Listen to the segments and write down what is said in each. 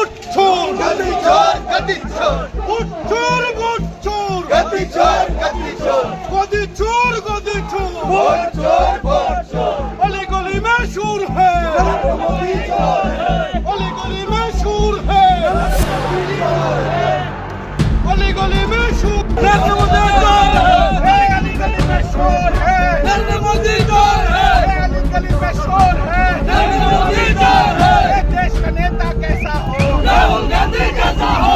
গুচ্ছুর গতি চোর গলি মে সুর গলি মে গলি মে गांधी जैसा हो।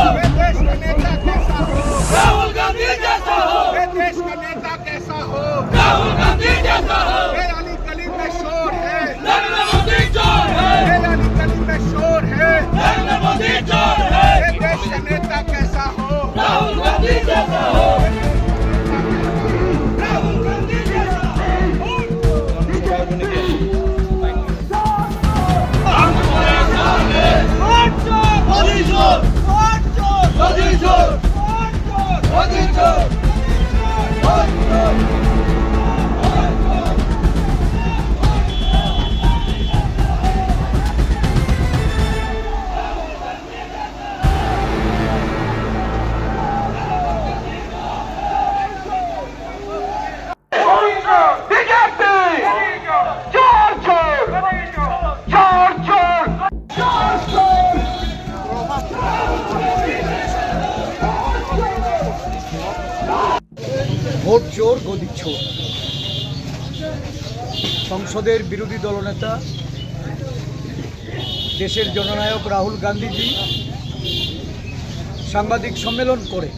राहुल गांधी जैसा हो। देश का नेता कैसा हो राहुल गांधी जैसा हो। अली गली में शोर है नरेंद्र मोदी चोर है। अली गली में शोर है नरेंद्र मोदी चोर है देश का नेता कैसा हो। राहुल गांधी जैसा हो। ভোট চোর গদি চোর সংসদের বিরোধী দলনেতা, দেশের জননায়ক রাহুল গান্ধীজি সাংবাদিক সম্মেলন করে।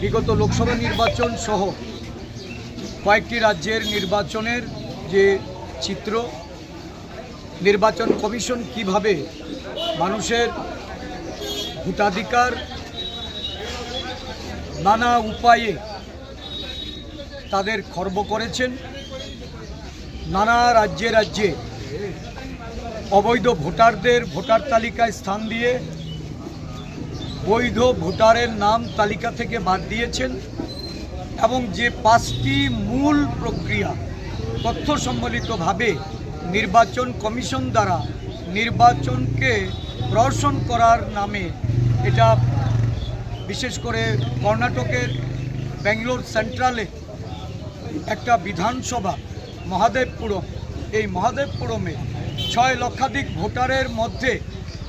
বিগত লোকসভা নির্বাচন সহ কয়েকটি রাজ্যের নির্বাচনের যে চিত্র, নির্বাচন কমিশন কীভাবে মানুষের ভোটাধিকার নানা উপায়ে তাদের খর্ব করেছেন। নানা রাজ্যে রাজ্যে অবৈধ ভোটারদের ভোটার তালিকায় স্থান দিয়ে বৈধ ভোটারের নাম তালিকা থেকে বাদ দিয়েছেন এবং যে পাঁচটি মূল প্রক্রিয়া তথ্য সম্বলিতভাবে নির্বাচন কমিশন দ্বারা নির্বাচনকে প্রহসন করার নামে এটা বিশেষ করে কর্ণাটকের ব্যাঙ্গালোর সেন্ট্রালে একটা বিধানসভা, মহাদেবপুরম। এই মহাদেবপুরমে ছয় লক্ষাধিক ভোটারের মধ্যে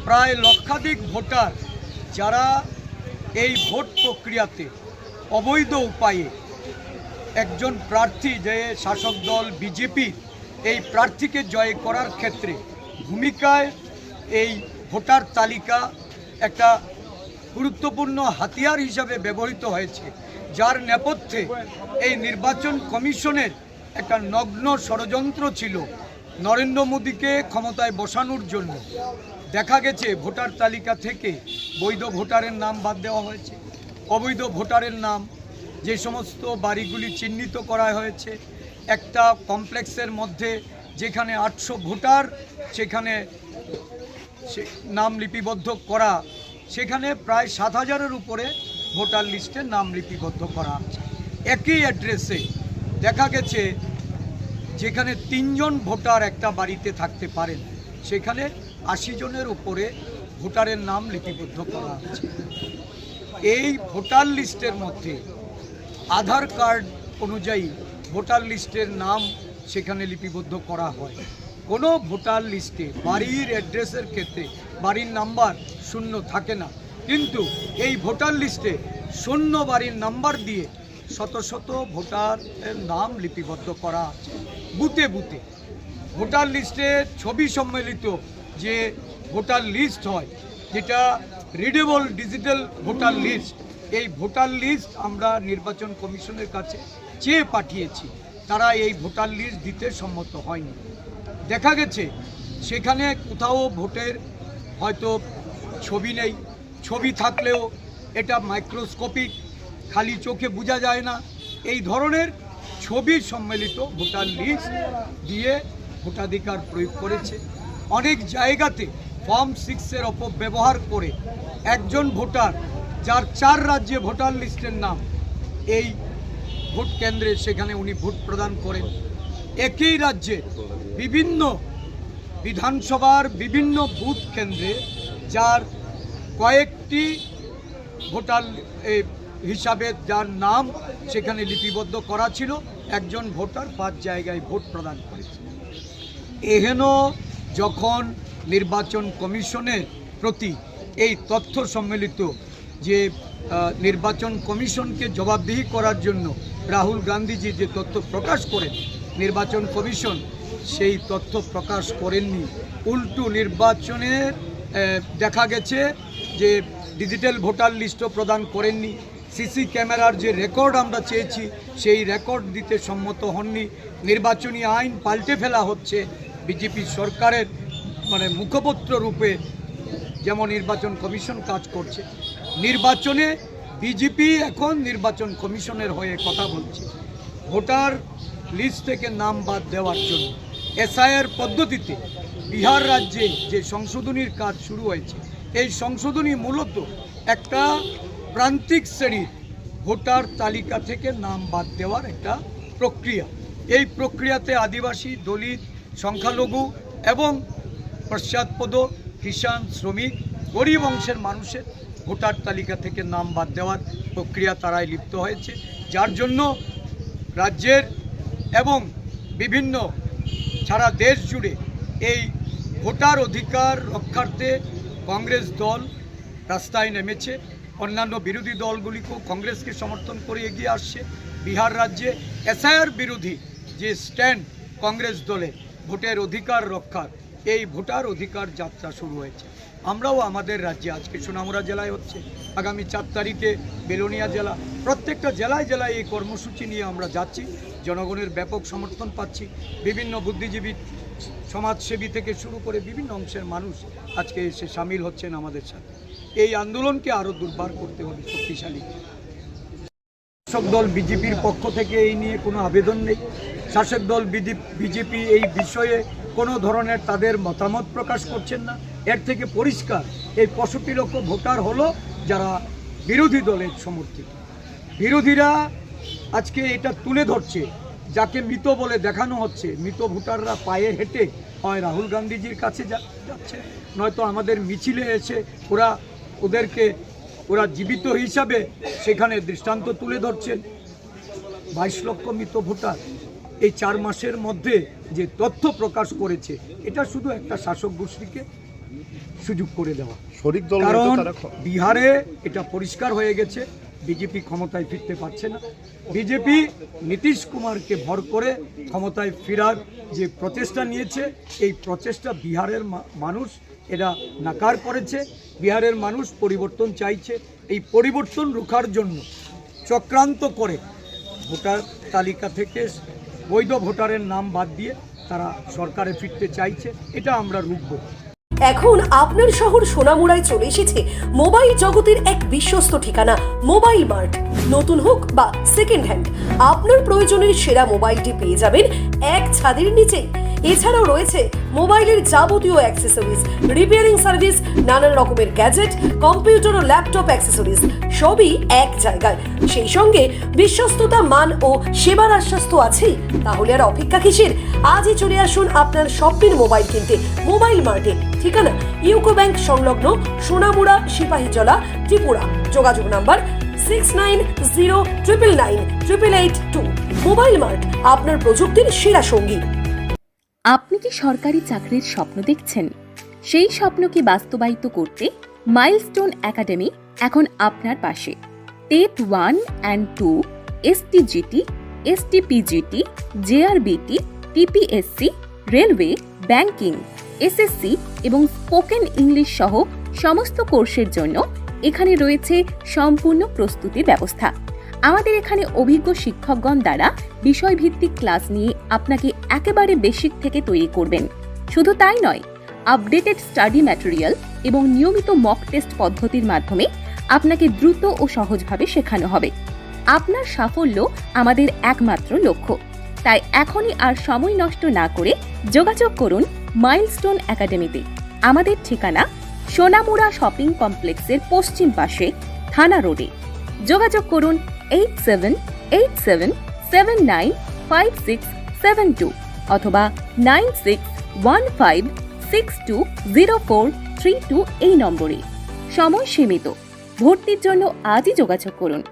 প্রায় লক্ষাধিক ভোটার যারা এই ভোট প্রক্রিয়াতে অবৈধ উপায়ে একজন প্রার্থী যে শাসক দল বিজেপি এই প্রার্থীকে জয় করার ক্ষেত্রে ভূমিকায় এই ভোটার তালিকা একটা গুরুত্বপূর্ণ হাতিয়ার হিসাবে ব্যবহৃত হয়েছে। যার নেপথ্যে এই নির্বাচন কমিশনের একটা নগ্ন ষড়যন্ত্র ছিল নরেন্দ্র মোদীকে ক্ষমতায় বসানোর জন্য। দেখা গেছে ভোটার তালিকা থেকে বৈধ ভোটারের নাম বাদ দেওয়া হয়েছে। অবৈধ ভোটারের নাম, যে সমস্ত বাড়িগুলি চিহ্নিত করা হয়েছে, একটা কমপ্লেক্সের মধ্যে যেখানে আটশো ভোটার, সেখানে নাম লিপিবদ্ধ করা, সেখানে প্রায় সাত হাজারের উপরে ভোটার লিস্টে নাম লিপিবদ্ধ করা। একই অ্যাড্রেসে দেখা গেছে যেখানে তিনজন ভোটার একটা বাড়িতে থাকতে পারেন, সেখানে আশি জনের উপরে ভোটারের নাম লিপিবদ্ধ করা আছে। এই ভোটার লিস্টের মধ্যে আধার কার্ড অনুযায়ী ভোটার লিস্টের নাম সেখানে লিপিবদ্ধ করা হয়। কোনো ভোটার লিস্টে বাড়ির অ্যাড্রেসের ক্ষেত্রে বাড়ির নাম্বার শূন্য থাকে না। কিন্তু এই ভোটার লিস্টে শূন্য বাড়ির নাম্বার দিয়ে শত শত ভোটারের নাম লিপিবদ্ধ করা আছে। বুতে বুথে ভোটার লিস্টে ছবি সম্মিলিত যে ভোটার লিস্ট হয়, যেটা রিডেবল ডিজিটাল ভোটার লিস্ট, এই ভোটার লিস্ট আমরা নির্বাচন কমিশনের কাছে চেয়ে পাঠিয়েছি। তারা এই ভোটার লিস্ট দিতে সম্মত হয়নি। দেখা গেছে, সেখানে কোথাও ভোটের হয়তো ছবি নেই ছবি থাকলেও এটা মাইক্রোস্কোপিক খালি চোখে বোঝা যায় না। এই ধরনের ছবি সম্মিলিত ভোটার লিস্ট দিয়ে ভোটাধিকার প্রয়োগ করেছে। অনেক জায়গাতে ফর্ম সিক্সের অপব্যবহার করে একজন ভোটার, যার চার রাজ্যে ভোটার লিস্টের নাম, এই ভোট কেন্দ্রে সেখানে উনি ভোট প্রদান করেন। একই রাজ্যে বিভিন্ন বিধানসভার বিভিন্ন বুথ কেন্দ্রে, যার কয়েকটি ভোটার হিসাবে যার নাম সেখানে লিপিবদ্ধ করা ছিল। একজন ভোটার পাঁচ জায়গায় ভোট প্রদান করেছে এহেন যখন নির্বাচন কমিশনের প্রতি এই তথ্য সম্মিলিত যে নির্বাচন কমিশনকে জবাবদিহি করার জন্য রাহুল গান্ধীজি যে তথ্য প্রকাশ করেন, নির্বাচন কমিশন সেই তথ্য প্রকাশ করেননি। উল্টো নির্বাচনের দেখা গেছে যে ডিজিটাল ভোটার লিস্টও প্রদান করেননি সিসি ক্যামেরার যে রেকর্ড আমরা চেয়েছি, সেই রেকর্ড দিতে সম্মত হননি। নির্বাচনী আইন পাল্টে ফেলা হচ্ছে বিজেপি সরকারের মানে মুখপত্র রূপে যেমন নির্বাচন কমিশন কাজ করছে, নির্বাচনে বিজেপি এখন নির্বাচন কমিশনের হয়ে কথা বলছে। ভোটার লিস্ট থেকে নাম বাদ দেওয়ার জন্য এসআইআর পদ্ধতিতে বিহার রাজ্যে যে সংশোধনীর কাজ শুরু হয়েছে এই সংশোধনী মূলত একটা প্রান্তিক শ্রেণির ভোটার তালিকা থেকে নাম বাদ দেওয়ার একটা প্রক্রিয়া। এই প্রক্রিয়াতে আদিবাসী, দলিত, সংখ্যালঘু এবং পশ্চাৎপদ, কিষাণ, শ্রমিক, গরিব অংশের মানুষের ভোটার তালিকা থেকে নাম বাদ দেওয়ার প্রক্রিয়া তারাই লিপ্ত হয়েছে। যার জন্য রাজ্যের এবং বিভিন্ন সারা দেশ জুড়ে এই ভোটার অধিকার রক্ষার্থে কংগ্রেস দল রাস্তায় নেমেছে। অন্যান্য বিরোধী দলগুলিকেও কংগ্রেসকে সমর্থন করে এগিয়ে আসছে। বিহার রাজ্যে এসআইআর বিরোধী যে স্ট্যান্ড কংগ্রেস দলে, ভোটের অধিকার রক্ষার, এই ভোটার অধিকার যাত্রা শুরু হয়েছে। আমরাও আমাদের রাজ্যে আজকে সোনামুড়া জেলায় হচ্ছে। আগামী চার তারিখে বেলোনিয়া জেলা, প্রত্যেকটা জেলায় জেলায় এই কর্মসূচি নিয়ে আমরা যাচ্ছি। জনগণের ব্যাপক সমর্থন পাচ্ছি। বিভিন্ন বুদ্ধিজীবী সমাজসেবী থেকে শুরু করে বিভিন্ন অংশের মানুষ আজকে এসে সামিল হচ্ছেন আমাদের সাথে। এই আন্দোলনকে আরও দুর্বার করতে হবে, শক্তিশালী। শাসক দল বিজেপির পক্ষ থেকে এই নিয়ে কোনো আবেদন নেই। শাসক দল বিজেপি এই বিষয়ে কোনো ধরনের তাদের মতামত প্রকাশ করছেন না। এর থেকে পরিষ্কার, এই পঁয়ষট্টি লক্ষ ভোটার হলো যারা বিরোধী দলের সমর্থিত। বিরোধীরা আজকে এটা তুলে ধরছে। যাকে মৃত বলে দেখানো হচ্ছে মৃত ভোটাররা পায়ে হেঁটে হয় রাহুল গান্ধীজির কাছে যাচ্ছে। নয়তো আমাদের মিছিলে এসে ওরা ওদেরকে ওরা জীবিত হিসাবে সেখানে দৃষ্টান্ত তুলে ধরছেন। বাইশ লক্ষ মৃত ভোটার এই চার মাসের মধ্যে যে তথ্য প্রকাশ করেছে এটা শুধু একটা শাসক গোষ্ঠীকে সুযোগ করে দেওয়া। কারণ বিহারে এটা পরিষ্কার হয়ে গেছে। বিজেপি ক্ষমতায় ফিরতে পারছে না। বিজেপি নীতিশ কুমারকে ভর করে ক্ষমতায় ফেরার যে প্রচেষ্টা নিয়েছে, এই প্রচেষ্টা বিহারের মানুষ, এরা নাকার করেছে। বিহারের মানুষ পরিবর্তন চাইছে। এই পরিবর্তন রুখার জন্য চক্রান্ত করে ভোটার তালিকা থেকে বৈধ ভোটারের নাম বাদ দিয়ে তারা সরকারে ফিরতে চাইছে। এটা আমরা রুখবো। এখন আপনার শহর সোনামুড়ায় চলে এসেছে মোবাইল জগতের এক বিশ্বস্ত ঠিকানা, মোবাইল মার্ট। নতুন হোক বা সেকেন্ড হ্যান্ড আপনার প্রয়োজনের সেরা মোবাইলটি পেয়ে যাবেন এক ছাদের নিচেই এছাড়াও রয়েছে মোবাইলের যাবতীয় অ্যাক্সেসরিজ রিপেয়ারিং সার্ভিস নানান রকমের গ্যাজেট কম্পিউটার ও ল্যাপটপ অ্যাক্সেসরিজ সবই এক জায়গায়। সেই সঙ্গে বিশ্বস্ততা, মান ও সেবার আশ্বাস তো আছেই। তাহলে আর অপেক্ষা কিসের? আজই চলে আসুন আপনার স্বপ্নের মোবাইল কিনতে, মোবাইল মার্টে। ঠিকানা ইউকো ব্যাংক সংলগ্ন সোনামুড়া, সিপাহীজলা, ত্রিপুরা। যোগাযোগ number six nine zero triple nine triple eight two mobile mart, আপনার প্রযুক্তির সেরা সঙ্গী। আপনি কি সরকারি চাকরির স্বপ্ন দেখছেন? সেই স্বপ্নকে বাস্তবায়িত করতে মাইলস্টোন একাডেমি এখন আপনার পাশে। TET one and two STGT STPGT JRBT TPSC railway banking SSC এবং স্পোকেন ইংলিশ সহ সমস্ত কোর্সের জন্য এখানে রয়েছে সম্পূর্ণ প্রস্তুতির ব্যবস্থা। আমাদের এখানে অভিজ্ঞ শিক্ষকগণ দ্বারা বিষয়ভিত্তিক ক্লাস নিয়ে আপনাকে একেবারে বেসিক থেকে তৈরি করবেন। শুধু তাই নয়, আপডেটেড স্টাডি ম্যাটেরিয়াল এবং নিয়মিত মক টেস্ট পদ্ধতির মাধ্যমে আপনাকে দ্রুত ও সহজভাবে শেখানো হবে। আপনার সাফল্য আমাদের একমাত্র লক্ষ্য। তাই এখনই আর সময় নষ্ট না করে যোগাযোগ করুন মাইলস্টোন একাডেমিতে। আমাদের ঠিকানা সোনামুড়া শপিং কমপ্লেক্সের পশ্চিম পাশে থানা রোডে। যোগাযোগ করুন eight seven eight seven seven nine five six seven two অথবা nine six one five six two zero four three two এই নম্বরে। সময় সীমিত। ভর্তির জন্য আজই যোগাযোগ করুন।